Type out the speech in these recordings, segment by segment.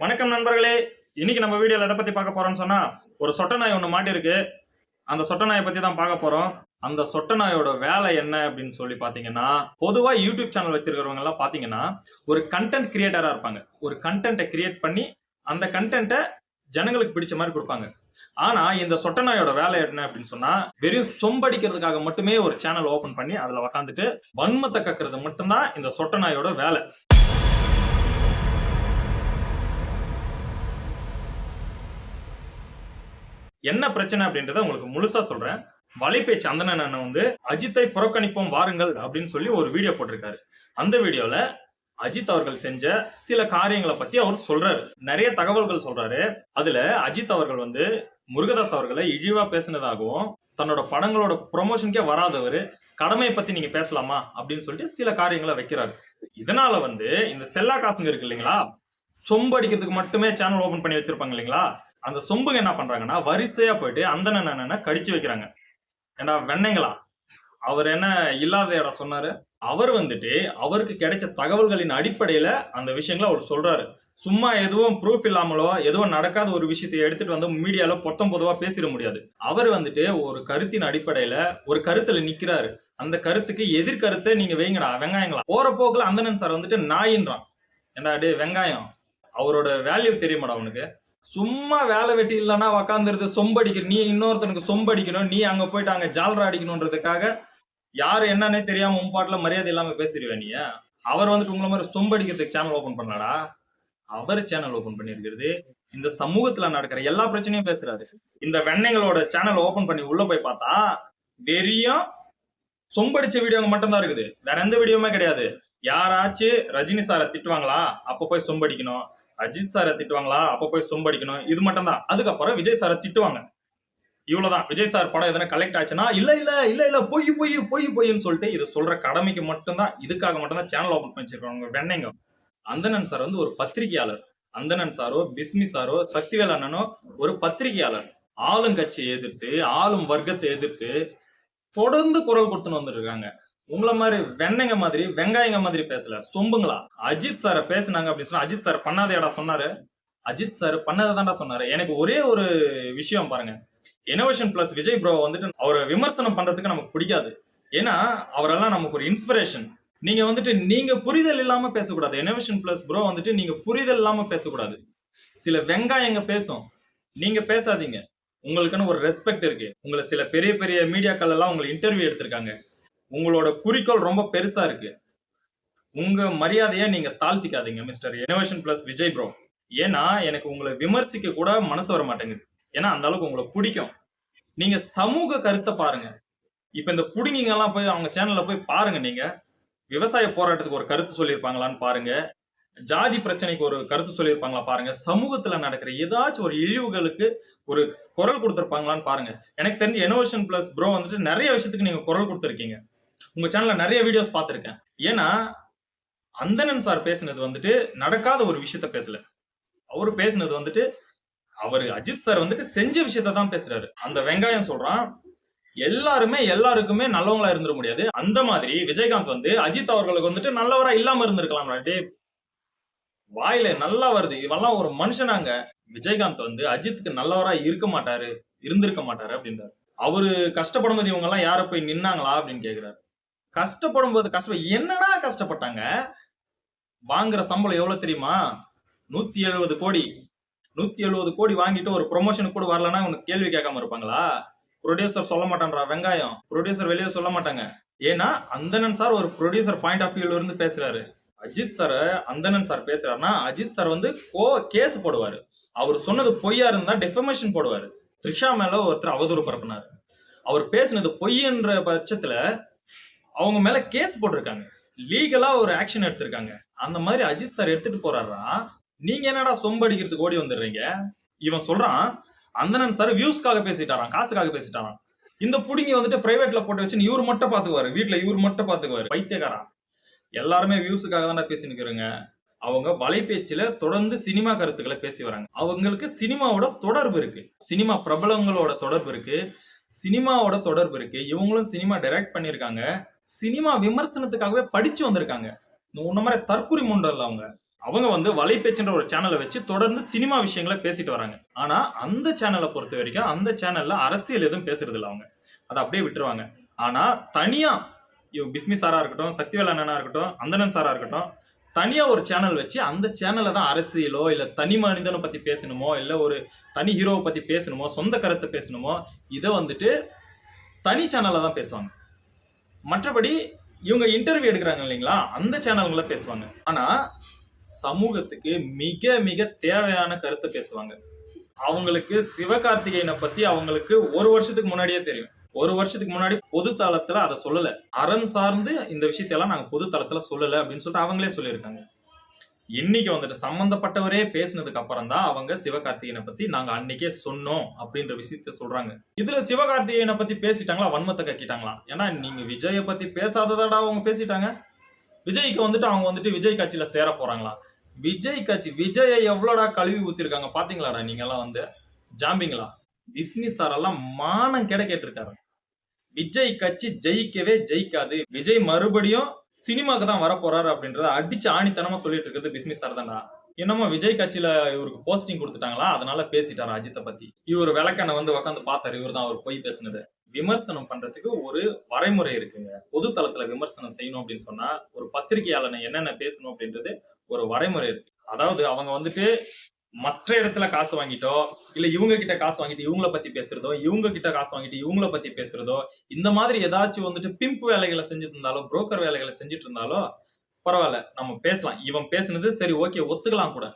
வணக்கம் நண்பர்களே. இன்னைக்கு நம்ம வீடியோல எதை பத்தி பார்க்க போறோம்னு சொன்னா ஒரு சொட்ட நாய் ஒன்று மாட்டிருக்கு அந்த சொட்ட நாயை பத்தி தான் பார்க்க போறோம். அந்த சொட்ட நாயோட வேலை என்ன அப்படின்னு சொல்லி பாத்தீங்கன்னா பொதுவா யூடியூப் சேனல் வச்சிருக்கிறவங்க எல்லாம் பாத்தீங்கன்னா ஒரு கண்டென்ட் கிரியேட்டரா இருப்பாங்க. ஒரு கண்டென்ட்டை கிரியேட் பண்ணி அந்த கண்டென்ட்டை ஜனங்களுக்கு பிடிச்ச மாதிரி கொடுப்பாங்க. ஆனா இந்த சொட்ட நாயோட வேலை என்ன அப்படின்னு சொன்னா வெறும் சொம்படிக்கிறதுக்காக மட்டுமே ஒரு சேனல் ஓபன் பண்ணி அதுல உக்காந்துட்டு வன்மத்தை கக்கிறது மட்டும்தான் இந்த சொட்ட நாயோட வேலை. என்ன பிரச்சனை அப்படின்றத உங்களுக்கு முழுசா சொல்றேன். வலைப்பே சந்தனன் அண்ணன் வந்து அஜித்தை புறக்கணிப்போம் வாருங்கள் அப்படின்னு சொல்லி ஒரு வீடியோ போட்டிருக்காரு. அந்த வீடியோல அஜித் அவர்கள் செஞ்ச சில காரியங்களை பத்தி அவர் சொல்றாரு. நிறைய தகவல்கள் சொல்றாரு. அதுல அஜித் அவர்கள் வந்து முருகதாஸ் அவர்களை இழிவா பேசினதாகவும் தன்னோட படங்களோட ப்ரொமோஷனுக்கே வராதவர் கடமையை பத்தி நீங்க பேசலாமா அப்படின்னு சொல்லிட்டு சில காரியங்களை வைக்கிறாரு. இதனால வந்து இந்த செல்லா காசுங்க இருக்கு இல்லைங்களா? சொம்பு அடிக்கிறதுக்கு மட்டுமே சேனல் ஓபன் பண்ணி வச்சிருப்பாங்க இல்லைங்களா? அந்த சொம்புங்க என்ன பண்றாங்கன்னா வரிசையா போயிட்டு அந்த என்ன கடிச்சு வைக்கிறாங்க. ஏன்னா வெண்ணைங்களா அவர் என்ன இல்லாத இடம் சொன்னாரு? அவர் வந்துட்டு அவருக்கு கிடைச்ச தகவல்களின் அடிப்படையில அந்த விஷயங்களை அவர் சொல்றாரு. சும்மா எதுவும் ப்ரூஃப் இல்லாமலோ எதுவும் நடக்காத ஒரு விஷயத்தை எடுத்துட்டு வந்து மீடியால பொத்தம் பொதுவா பேசிட முடியாது. அவர் வந்துட்டு ஒரு கருத்தின் அடிப்படையில ஒரு கருத்துல நிக்கிறாரு. அந்த கருத்துக்கு எதிர்கருத்தை நீங்க வைங்கடா வெங்காயங்களா? போற போக்குல அந்தணன் சார் வந்துட்டு நாயின்றான். ஏண்டா டே வெங்காயம். அவரோட வேல்யூ தெரியுமாடா அவனுக்கு சும்மா வேலை வெட்டி இல்லைன்னா உக்காந்துருது சொம்படிக்கிற நீ இன்னொருத்தனுக்கு சொம்படிக்கணும். நீ அங்க போயிட்டு அங்க ஜால்ரா அடிக்கணுன்றதுக்காக யாரு என்னன்னே தெரியாம உன்பாட்டுல மரியாதை இல்லாம பேசிடுவேன் நீ. அவர் வந்துட்டு உங்களை மாதிரி சொம்படிக்கிறதுக்கு சேனல் ஓபன் பண்ணாடா அவர் சேனல் ஓபன் பண்ணிருக்கிறது இந்த சமூகத்துல நடக்கிற எல்லா பிரச்சனையும் பேசுறாரு. இந்த வெண்ணைங்களோட சேனல் ஓபன் பண்ணி உள்ள போய் பார்த்தா வெறியும் சொம்படிச்ச வீடியோங்க மட்டும்தான் இருக்குது. வேற எந்த வீடியோவுமே கிடையாது. யாராச்சும் ரஜினி சாரை திட்டுவாங்களா? அப்ப போய் சொம்படிக்கணும். அஜித் சாரை திட்டுவாங்களா? அப்ப போய் சொம்படிக்கணும் இது மட்டும் தான் அதுக்கப்புறம் விஜய் சாரை திட்டுவாங்க. இவ்வளவுதான். விஜய் சார் படம் எதனா கலெக்ட் ஆச்சுன்னா இல்ல இல்ல இல்ல இல்ல பொய் பொய் பொய் பொய்ன்னு சொல்லிட்டு இது சொல்ற கடமைக்கு மட்டும்தான் இதுக்காக மட்டும்தான் சேனல் ஓபன் பண்ணி வச்சிருக்காங்க வெண்ணைங்க அந்தணன் சார் வந்து ஒரு பத்திரிகையாளர். அந்தணன் சாரோ பிஸ்மி சாரோ சக்திவேல் அண்ணனோ ஒரு பத்திரிகையாளர். ஆளுங்கட்சியை எதிர்த்து ஆளும் வர்க்கத்தை எதிர்த்து தொடர்ந்து குரல் கொடுத்துன்னு வந்துட்டு இருக்காங்க. உங்களை மாதிரி வெண்ணைங்க மாதிரி வெங்காயங்க மாதிரி பேசல. சொம்புங்களா? அஜித் சாரை பேசினாங்க அப்படின்னு சொன்னா அஜித் சார் பண்ணாதேடா சொன்னாரு. அஜித் சார் பண்ணதை சொன்னாரு. எனக்கு ஒரே ஒரு விஷயம் பாருங்க. இனோவேஷன் பிளஸ் விஜய் ப்ரோ வந்துட்டு அவரை விமர்சனம் பண்றதுக்கு நமக்கு பிடிக்காது. ஏன்னா அவரெல்லாம் நமக்கு ஒரு இன்ஸ்பிரேஷன் நீங்க வந்துட்டு நீங்க புரிதல் இல்லாம பேசக்கூடாது. இனோவேஷன் பிளஸ் ப்ரோ வந்துட்டு நீங்க புரிதல் இல்லாம பேசக்கூடாது. சில வெங்காயங்க பேசும். நீங்க பேசாதீங்க. உங்களுக்குன்னு ஒரு ரெஸ்பெக்ட் இருக்கு. உங்களை சில பெரிய பெரிய மீடியாக்கள் எல்லாம் உங்களை இன்டர்வியூ எடுத்திருக்காங்க. உங்களோட குறிக்கோள் ரொம்ப பெருசா இருக்கு. உங்க மரியாதையை நீங்க தாழ்த்திக்காதீங்க mister innovation plus Vijay bro ஏன்னா எனக்கு உங்களை விமர்சிக்க கூட மனசு வர மாட்டேங்குது. ஏன்னா அந்த அளவுக்கு உங்களை பிடிக்கும். நீங்க சமூக கருத்தை பாருங்க. இப்ப இந்த புடுங்கிங்க எல்லாம் போய் அவங்க சேனல்ல போய் பாருங்க நீங்க. விவசாய போராட்டத்துக்கு ஒரு கருத்து சொல்லியிருப்பாங்களான்னு பாருங்க. ஜாதி பிரச்சனைக்கு ஒரு கருத்து சொல்லியிருப்பாங்களா பாருங்க. சமூகத்துல நடக்கிற ஏதாச்சும் ஒரு இழிவுகளுக்கு ஒரு குரல் கொடுத்துருப்பாங்களான்னு பாருங்க. எனக்கு தெரிஞ்சு இனோவேஷன் பிளஸ் ப்ரோ வந்துட்டு நிறைய விஷயத்துக்கு நீங்க குரல் கொடுத்துருக்கீங்க. உங்க சேனல்ல நிறைய வீடியோஸ் பார்த்திருக்கேன். ஏன்னா அந்தணன் சார் பேசினது வந்துட்டு நடக்காத ஒரு விஷயத்த பேசல. அவரு பேசினது வந்துட்டு அவர் அஜித் சார் வந்துட்டு செஞ்ச விஷயத்த தான் பேசுறாரு. அந்த வெங்காயம் சொல்றான் எல்லாருமே எல்லாருக்குமே நல்லவங்களா இருந்துட முடியாது. அந்த மாதிரி விஜயகாந்த் வந்து அஜித் அவர்களுக்கு வந்துட்டு நல்லவரா இல்லாம இருந்திருக்கலாம். டே வாயில நல்லா வருது. இவெல்லாம் ஒரு மனுஷனாங்க. விஜயகாந்த் வந்து அஜித்துக்கு நல்லவரா இருக்க மாட்டாரு இருந்திருக்க மாட்டாரு அப்படின்றாரு. அவரு கஷ்டப்படும் போது இவங்க எல்லாம் யார போய் நின்னாங்களா அப்படின்னு கேக்குறாரு. கஷ்டப்படும் போது கஷ்டம் என்னடா கஷ்டப்பட்டாங்க? வாங்குற சம்பளம் எவ்வளவு தெரியுமா? நூத்தி எழுபது கோடி. நூத்தி எழுபது கோடி வாங்கிட்டு ஒரு ப்ரொமோஷனுக்கு கூட வரலன்னா உனக்கு கேள்வி கேட்காம இருப்பாங்களா? ப்ரொடியூசர் சொல்ல மாட்டான்றா வெங்காயம். ப்ரொடியூசர் வெளியே சொல்ல மாட்டாங்க. ஏன்னா அந்தணன் சார் ஒரு ப்ரொடியூசர் பாயிண்ட் ஆஃப் வியூல இருந்து பேசுறாரு. அஜித் சார் அந்தணன் சார் பேசுறாருன்னா அஜித் சார் வந்து கோ கேஸ் போடுவாரு. அவர் சொன்னது பொய்யா இருந்தா டெஃபமேஷன் போடுவாரு. த்ரிஷா மேல ஒருத்தர் அவதூறு பரப்புனாரு. அவர் பேசினது பொய்ன்ற பட்சத்துல அவங்க மேல கேஸ் போட்டிருக்காங்க. லீகலா ஒரு ஆக்ஷன் எடுத்திருக்காங்க. அந்த மாதிரி அஜித் சார் எடுத்துட்டு போறாரா? நீங்க என்னடா சொம்படிக்கிறதுக்கு ஓடி வந்துடுறீங்க? இவன் சொல்றான் அந்தனன் சார் வியூஸ்க்காக பேசிட்டாராம் காசுக்காக பேசிட்டாராம். இந்த புடிங்கி வந்துட்டு பிரைவேட்ல போட்டு வச்சு இவர் மட்டும் பாத்துக்குவாரு. வீட்டுல இவர் மட்டும் பாத்துக்குவாரு. பைத்தியக்காரா எல்லாருமே வியூஸுக்காக தானே பேசி நிக்கிறீங்க அவங்க வலைபேச்சில தொடர்ந்து சினிமா கருத்துக்களை பேசி வராங்க. அவங்களுக்கு சினிமாவோட தொடர்பு இருக்கு. சினிமா பிரபலங்களோட தொடர்பு இருக்கு. சினிமாவோட தொடர்பு இருக்கு. இவங்களும் சினிமா டைரக்ட் பண்ணியிருக்காங்க. சினிமா விமர்சனத்துக்காகவே படிச்சு வந்திருக்காங்க. உன்ன மாதிரி தற்குறி முண்டல் அவங்க. அவங்க வந்து வலைபேச்சுன்ற ஒரு சேனலை வச்சு தொடர்ந்து சினிமா விஷயங்களை பேசிட்டு வராங்க. ஆனா அந்த சேனலை பொறுத்த வரைக்கும் அந்த சேனல்ல அரசியல் எதுவும் பேசுறது இல்லை அவங்க. அதை அப்படியே விட்டுருவாங்க. ஆனா தனியா பிஸ்மி சாரா இருக்கட்டும் சக்திவேல் அண்ணனா இருக்கட்டும் அந்தனன் சாரா இருக்கட்டும் தனியா ஒரு சேனல் வச்சு அந்த சேனல்ல தான் அரசியலோ இல்ல தனி மனிதனை பத்தி பேசணுமோ இல்ல ஒரு தனி ஹீரோவை பத்தி பேசணுமோ சொந்த கருத்தை பேசணுமோ இதை வந்துட்டு தனி சேனல்ல தான் பேசுவாங்க. மற்றபடி இவங்க இன்டர்வியூ எடுக்கிறாங்க இல்லைங்களா? அந்த சேனல்கள பேசுவாங்க. ஆனா சமூகத்துக்கு மிக மிக தேவையான கருத்தை பேசுவாங்க. அவங்களுக்கு சிவகார்த்திகேயனை பத்தி அவங்களுக்கு ஒரு வருஷத்துக்கு முன்னாடியே தெரியும். ஒரு வருஷத்துக்கு முன்னாடி பொது தளத்துல அதை சொல்லல. அறம் சார்ந்து இந்த விஷயத்தையெல்லாம் நாங்க பொது தளத்துல சொல்லல அப்படின்னு சொல்லிட்டு அவங்களே சொல்லியிருக்காங்க. இன்னைக்கு வந்துட்டு சம்பந்தப்பட்டவரே பேசினதுக்கு அப்புறம் தான் அவங்க சிவகார்த்திகேயனை பத்தி நாங்க அன்னைக்கே சொன்னோம் அப்படின்ற விஷயத்த சொல்றாங்க. இதுல சிவகார்த்திகேயனை பத்தி பேசிட்டாங்களா? வன்மத்தை கக்கிட்டாங்களா? ஏன்னா நீங்க விஜய பத்தி பேசாததாடா அவங்க பேசிட்டாங்க. விஜய்க்கு வந்துட்டு அவங்க வந்துட்டு விஜய் கட்சியில சேர போறாங்களா? விஜய் கட்சி விஜயை எவ்வளோடா கழுவி ஊத்திருக்காங்க? பாத்தீங்களாடா நீங்க எல்லாம் வந்து? ஜாம்பிங்களா? விஸ்னி சார் எல்லாம் மானம் கெட கேட்டிருக்காரு விஜய் கட்சி ஜெயிக்கவே ஜெயிக்காது. விஜய் மறுபடியும் சினிமாக்கு தான் வரப்போறாரு அப்படின்றத அடிச்சு ஆணித்தனமா சொல்லிட்டு இருக்கிறது பிஸ்மித் தரதண்டா என்னமோ விஜய் கட்சியில இவருக்கு போஸ்டிங் கொடுத்துட்டாங்களா? அதனால பேசிட்டாரு அஜித்தை பத்தி? இவர் விளக்கண்ண வந்து உட்காந்து பார்த்தாரு. இவர் தான் அவர் போய் பேசினது. விமர்சனம் பண்றதுக்கு ஒரு வரைமுறை இருக்குங்க. பொது தளத்துல விமர்சனம் செய்யணும் அப்படின்னு சொன்னா ஒரு பத்திரிகையாளனை என்னென்ன பேசணும் அப்படின்றது ஒரு வரைமுறை இருக்கு. அதாவது அவங்க வந்துட்டு மற்ற இடத்துல காசு வாங்கிட்டோ இல்ல இவங்க கிட்ட காசு வாங்கிட்டு இவங்கள பத்தி பேசுறதோ இவங்க கிட்ட காசு வாங்கிட்டு இவங்கள பத்தி பேசுறதோ இந்த மாதிரி ஏதாச்சும் வந்துட்டு பிம்ப் வேலைகளை செஞ்சுட்டு இருந்தாலோ புரோக்கர் வேலைகளை செஞ்சுட்டு இருந்தாலோ பரவாயில்ல நம்ம பேசலாம். இவன் பேசுனது சரி ஓகே ஒத்துக்கலாம் கூட.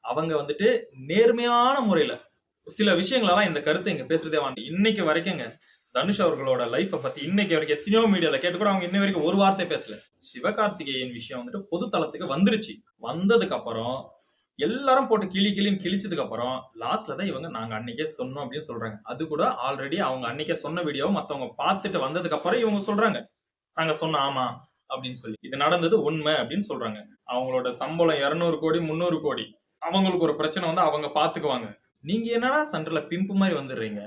அவங்க வந்துட்டு நேர்மையான முறையில சில விஷயங்களெல்லாம் இந்த கருத்தை இங்க பேசுறதே வேண்டாம். இன்னைக்கு வரைக்கும்ங்க தனுஷ் அவர்களோட லைஃப்பை பத்தி இன்னைக்கு வரைக்கும் எத்தனையோ மீடியால கேட்டு கூட அவங்க இன்ன வரைக்கும் ஒரு வார்த்தை பேசல. சிவகார்த்திகேயன் விஷயம் வந்துட்டு பொது தளத்துக்கு வந்துருச்சு. வந்ததுக்கு அப்புறம் எல்லாரும் போட்டு கிளி கிளின்னு கிழிச்சதுக்கு அப்புறம் லாஸ்ட்ல தான் இவங்க நாங்க அன்னைக்கே சொன்னோம் அப்படின்னு சொல்றாங்க. அது கூட ஆல்ரெடி அவங்க அன்னைக்கே சொன்ன வீடியோ மத்தவங்க பார்த்துட்டு வந்ததுக்கு அப்புறம் இவங்க சொல்றாங்க. நாங்க சொன்னோம் ஆமா அப்படின்னு சொல்லி. இது நடந்தது உண்மை அப்படின்னு சொல்றாங்க. அவங்களோட சம்பளம் இருநூறு கோடி முந்நூறு கோடி. அவங்களுக்கு ஒரு பிரச்சனை வந்து அவங்க பாத்துக்குவாங்க நீங்க என்னடா சென்டர்ல பிம்பு மாதிரி வந்துடுறீங்க?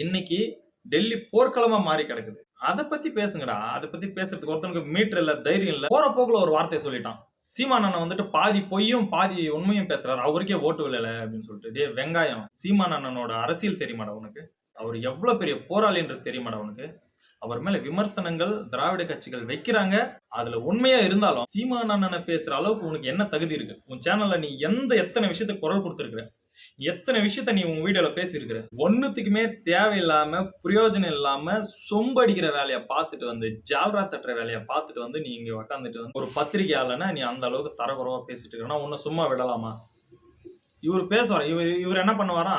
இன்னைக்கு டெல்லி போர்க்களமா மாறி கிடக்குது. அதை பத்தி பேசுங்கடா. அதை பத்தி பேசுறதுக்கு ஒருத்தனுக்கு மீட்டர் இல்ல தைரியம் இல்ல. போற போக்குல ஒரு வார்த்தையை சொல்லிட்டான். சீமானண்ணன் வந்துட்டு பாதி பொய்யும் பாதி உண்மையும் பேசுறாரு. அவருக்கே ஓட்டு விழல அப்படின்னு சொல்லிட்டு. டே வெங்காயம். சீமானண்ணனோட அரசியல் தெரியுமாடா உனக்கு? அவர் எவ்வளவு பெரிய போராளின்றது தெரியுமாடா உனக்கு? அவர் மேல விமர்சனங்கள் திராவிட கட்சிகள் வைக்கிறாங்க. அதுல உண்மையா இருந்தாலும் சீமானண்ணனை பேசுற அளவுக்கு உனக்கு என்ன தகுதி இருக்கு? உன் சேனல்ல நீ எந்த எத்தனை விஷயத்துக்கு குரல் கொடுத்துருக்குற? எத்தனை விஷயத்த நீ உன் வீடியோல பேசியிருக்கிற? ஒன்றுத்துக்குமே தேவையில்லாம பிரயோஜனம் இல்லாம சொம்படிக்கிற வேலையை பார்த்துட்டு வந்து ஜால்ரா தட்டுற வேலையை பார்த்துட்டு வந்து நீ இங்க உக்காந்துட்டு வந்து ஒரு பத்திரிகையாளனா நீ அந்த அளவுக்கு தரக்குறவா பேசிட்டு இருக்கனா உன்னை சும்மா விடலாமா? இவர் பேசுவார்? இவர் இவர் என்ன பண்ணுவாரா?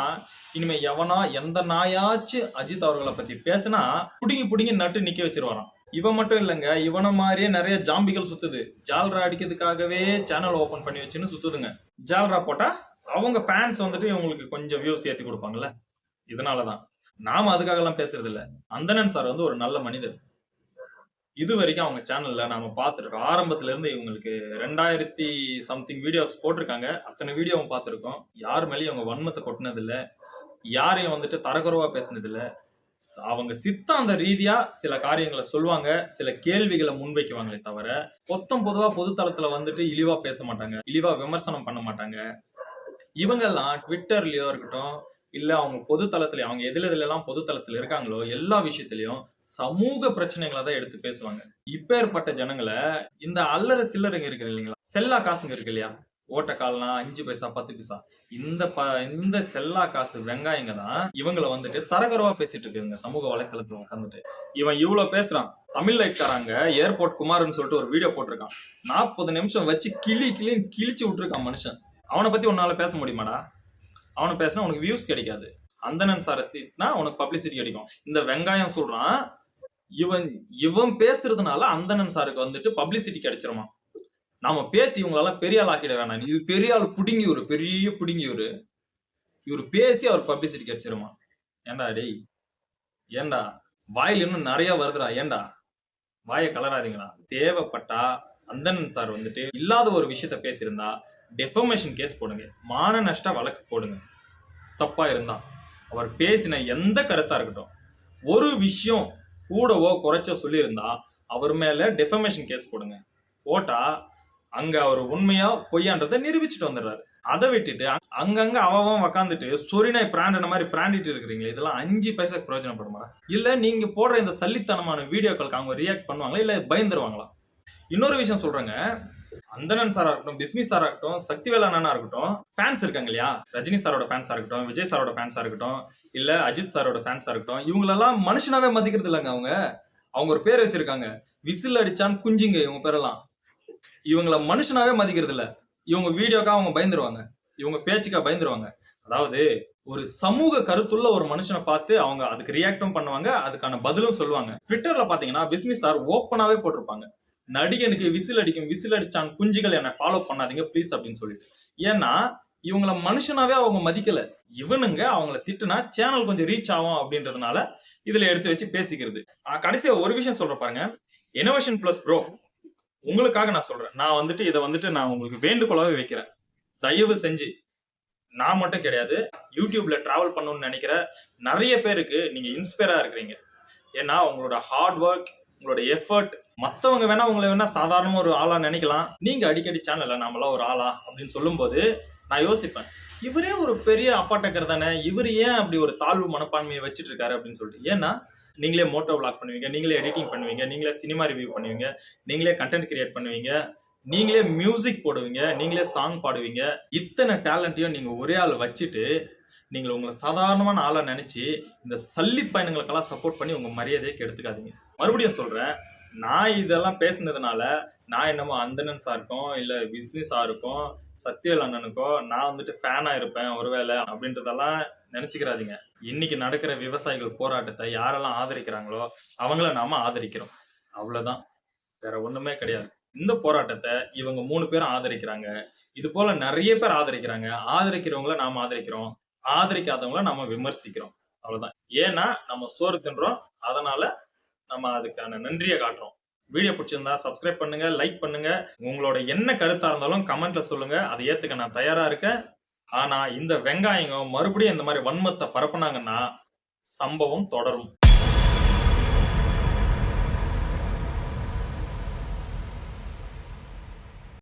இனிமே எவனா எந்த நாயாச்சும் அஜித் அவர்களை பத்தி பேசினா புடுங்கி புடுங்கி நட்டு நிக்க வச்சிருவாராம். இவன் மட்டும் இல்லைங்க இவனை மாதிரியே நிறைய ஜாம்பிகள் சுத்துது. ஜால்ரா அடிக்கிறதுக்காகவே சேனல் ஓபன் பண்ணி வச்சுன்னு சுத்துதுங்க. ஜால்ரா போட்டா அவங்க ஃபேன்ஸ் வந்துட்டு இவங்களுக்கு கொஞ்சம் வியூஸ் ஏற்றி கொடுப்பாங்கல்ல? இதனால தான் நாம அதுக்காகலாம் பேசுறது இல்லை அந்தனன் சார் வந்து ஒரு நல்ல மனிதர். இது வரைக்கும் அவங்க சேனல்ல நாம பார்த்துருக்கோம். ஆரம்பத்துல இருந்து இவங்களுக்கு ரெண்டாயிரத்தி சம்திங் வீடியோஸ் போட்டிருக்காங்க. அத்தனை வீடியோவும் பார்த்துருக்கோம். யார் மேலேயும் அவங்க வன்மத்தை கொட்டினதில்லை. யாரையும் வந்துட்டு தரக்குறவா பேசினது அவங்க சித்தாந்த ரீதியா சில காரியங்களை சொல்லுவாங்க. சில கேள்விகளை முன்வைக்குவாங்களே தவிர பொத்தம் பொதுவா பொதுத்தளத்துல வந்துட்டு இழிவா பேச மாட்டாங்க. இழிவா விமர்சனம் பண்ண மாட்டாங்க. இவங்கெல்லாம் ட்விட்டர்லயோ இருக்கட்டும் இல்ல அவங்க பொது தளத்துல அவங்க எதுல எதுல எல்லாம் பொது தளத்துல இருக்காங்களோ எல்லா விஷயத்திலயும் சமூக பிரச்சனைகளை தான் எடுத்து பேசுவாங்க. இப்பேற்பட்ட ஜனங்களை இந்த அல்லற சில்லறைங்க இருக்கு இல்லைங்களா? செல்லா காசுங்க இருக்கு இல்லையா? ஓட்ட அஞ்சு பைசா பத்து பைசா. இந்த ப இந்த செல்லா காசு வெங்காயங்க தான் இவங்களை வந்துட்டு தரகரவா பேசிட்டு இருக்குங்க சமூக வலைத்தளத்துல உட்காந்துட்டு இவன் இவ்வளவு பேசுறான். தமிழ் இருக்காராங்க ஏர்போர்ட் குமார்னு சொல்லிட்டு ஒரு வீடியோ போட்டிருக்கான். நாற்பது நிமிஷம் வச்சு கிளி கிளின்னு கிழிச்சு விட்டுருக்கான் மனுஷன். அவனை பற்றி உன்னால் பேச முடியுமாடா? அவனை பேசினா உனக்கு வியூஸ் கிடைக்காது. அந்தனன் சாரை திட்டினா உனக்கு பப்ளிசிட்டி கிடைக்கும். இந்த வெங்காயம் சொல்கிறான் இவன் இவன் பேசுறதுனால அந்தனன் சாருக்கு வந்துட்டு பப்ளிசிட்டி கிடைச்சிருமா நாம பேசி இவங்களால பெரிய ஆள் ஆக்கிட வேணாம். இது பெரிய ஆள் பிடுங்கி ஒரு பெரிய பிடுங்கி ஒரு இவர் பேசி அவர் பப்ளிசிட்டி கிடைச்சிருமா ஏன்டா டேய்? ஏண்டா வாயில் இன்னும் நிறைய வருதுடா. ஏன்டா? வாயை கலராதீங்களா தேவைப்பட்டா அந்தனன் சார் வந்துட்டு இல்லாத ஒரு விஷயத்த பேசியிருந்தா டெஃபமேஷன் கேஸ் போடுங்க. மான நஷ்ட வழக்கு போடுங்க. தப்பா இருந்தா. அவர் பேசின எந்த கருத்தா இருக்கட்டும். ஒரு விஷயம் கூடவோ குறைச்சோ சொல்லியிருந்தா அவர் மேல டெஃபமேஷன் கேஸ் போடுங்க. போட்டா அங்க அவர் உண்மையா பொய்யான்றதை நிரூபிச்சுட்டு வந்துடுறாரு. அதை விட்டுட்டு அங்கங்க அவன் உக்காந்துட்டு சொரிநாய் பிராண்டன மாதிரி பிராண்டிட்டு இருக்கிறீங்களே இதெல்லாம் அஞ்சு பைசாக்கு பிரயோஜனப்படுமா? இல்ல நீங்க போடுற இந்த சல்லித்தனமான வீடியோக்களுக்கு அவங்க ரியாக்ட் பண்ணுவாங்களா இல்ல பயந்துருவாங்களா? இன்னொரு விஷயம் சொல்றேங்க. அந்தனன் சாரா இருக்கட்டும் பிஸ்மி சாரா இருக்கட்டும் சக்திவேல் அண்ணனா இருக்கட்டும் ஃபேன்ஸ் இருக்காங்க இல்லையா? ரஜினி சாரோட ஃபேன்ஸா இருக்கட்டும் விஜய் சாரோட ஃபேன்ஸா இருக்கட்டும் இல்ல அஜித் சாரோட ஃபேன்ஸா இருக்கட்டும் இவங்களெல்லாம் மனுஷனாவே மதிக்கிறது இல்லைங்க அவங்க. அவங்க ஒரு பேர் வச்சிருக்காங்க. விசில் அடிச்சான் குஞ்சிங்க இவங்க பேரெல்லாம். இவங்கள மனுஷனாவே மதிக்கிறது இல்ல. இவங்க வீடியோக்கா அவங்க பயந்துருவாங்க. இவங்க பேச்சுக்கா பயந்துருவாங்க. அதாவது ஒரு சமூக கருத்துள்ள ஒரு மனுஷனை பார்த்து அவங்க அதுக்கு ரியாக்டும் பண்ணுவாங்க அதுக்கான பதிலும் சொல்லுவாங்க. ட்விட்டர்ல பாத்தீங்கன்னா பிஸ்மி சார் ஓப்பனாவே போட்டிருப்பாங்க. நடிகனுக்கு விசில் அடிக்கும் விசில் அடிச்சான் குஞ்சுகள் என்னை ஃபாலோ பண்ணாதீங்க ப்ளீஸ் அப்படின்னு சொல்லி ஏன்னா இவங்கள மனுஷனாவே அவங்க மதிக்கல. இவனுங்க அவங்கள திட்டுனா சேனல் கொஞ்சம் ரீச் ஆகும் அப்படின்றதுனால இதுல எடுத்து வச்சு பேசிக்கிறது. கடைசியா ஒரு விஷயம் சொல்ற பாருங்க. இனோவேஷன் பிளஸ் ப்ரோ உங்களுக்காக நான் சொல்றேன். நான் வந்துட்டு இதை வந்துட்டு நான் உங்களுக்கு வேண்டுகோளாவே வைக்கிறேன். தயவு செஞ்சு. நான் மட்டும் கிடையாது. யூடியூப்ல டிராவல் பண்ணணும்னு நினைக்கிற நிறைய பேருக்கு நீங்க இன்ஸ்பயரா இருக்கிறீங்க. ஏன்னா உங்களோட ஹார்ட் ஒர்க் உங்களோட எஃபர்ட் மற்றவங்க வேணா உங்களை வேணா சாதாரண ஒரு ஆளா நினைக்கலாம். நீங்க அடிக்கடி சேனல்ல நாமெல்லாம் ஒரு ஆளா அப்படின்னு சொல்லும்போது நான் யோசிப்பேன். இவரே ஒரு பெரிய அப்பாட்டக்கர் தானே இவர் ஏன் அப்படி ஒரு தாழ்வு மனப்பான்மையை வச்சுட்டு இருக்காரு அப்படின்னு சொல்லிட்டு. ஏன்னா நீங்களே மோட்டோ vlog பண்ணுவீங்க நீங்களே எடிட்டிங் பண்ணுவீங்க நீங்களே சினிமா ரிவ்யூ பண்ணுவீங்க நீங்களே கண்டென்ட் கிரியேட் பண்ணுவீங்க நீங்களே மியூசிக் போடுவீங்க நீங்களே சாங் பாடுவீங்க. இத்தனை டேலண்ட்டையும் நீங்கள் ஒரே ஆள் வச்சுட்டு நீங்கள் உங்களை சாதாரணமான ஆளாக நினச்சி இந்த சல்லி பயணங்களுக்கெல்லாம் சப்போர்ட் பண்ணி உங்கள் மரியாதையை கெடுத்துக்காதீங்க. மறுபடியும் சொல்றேன் நான் இதெல்லாம் பேசுனதுனால நான் என்னமோ அந்தணன் சாருக்கும் இல்ல விஸ்னி சாருக்கும் சத்யவேல் அண்ணனுக்கோ நான் வந்துட்டு ஃபேனா இருப்பேன் ஒருவேளை அப்படின்றதெல்லாம் நினைச்சுக்கிறாதீங்க. இன்னைக்கு நடக்கிற விவசாயிகள் போராட்டத்தை யாரெல்லாம் ஆதரிக்கிறாங்களோ அவங்கள நாம ஆதரிக்கிறோம். அவ்வளவுதான். வேற ஒண்ணுமே கிடையாது. இந்த போராட்டத்தை இவங்க மூணு பேரும் ஆதரிக்கிறாங்க. இது போல நிறைய பேர் ஆதரிக்கிறாங்க. ஆதரிக்கிறவங்கள நாம ஆதரிக்கிறோம். ஆதரிக்காதவங்கள நாம விமர்சிக்கிறோம். அவ்வளவுதான். ஏன்னா நம்ம சோறு தின்றோம். அதனால நம்ம அதுக்கான நன்றியை காட்டுறோம். வீடியோ பிடிச்சிருந்தா சப்ஸ்கிரைப் பண்ணுங்க லைக் பண்ணுங்க. உங்களோட என்ன கருத்தா இருந்தாலும் கமெண்ட்ல சொல்லுங்க. அதை ஏத்துக்க நான் தயாரா இருக்கேன். ஆனா இந்த வெங்காயங்க மறுபடியும் இந்த மாதிரி வன்மத்தை பரப்புனாங்கன்னா சம்பவம் தொடரும்.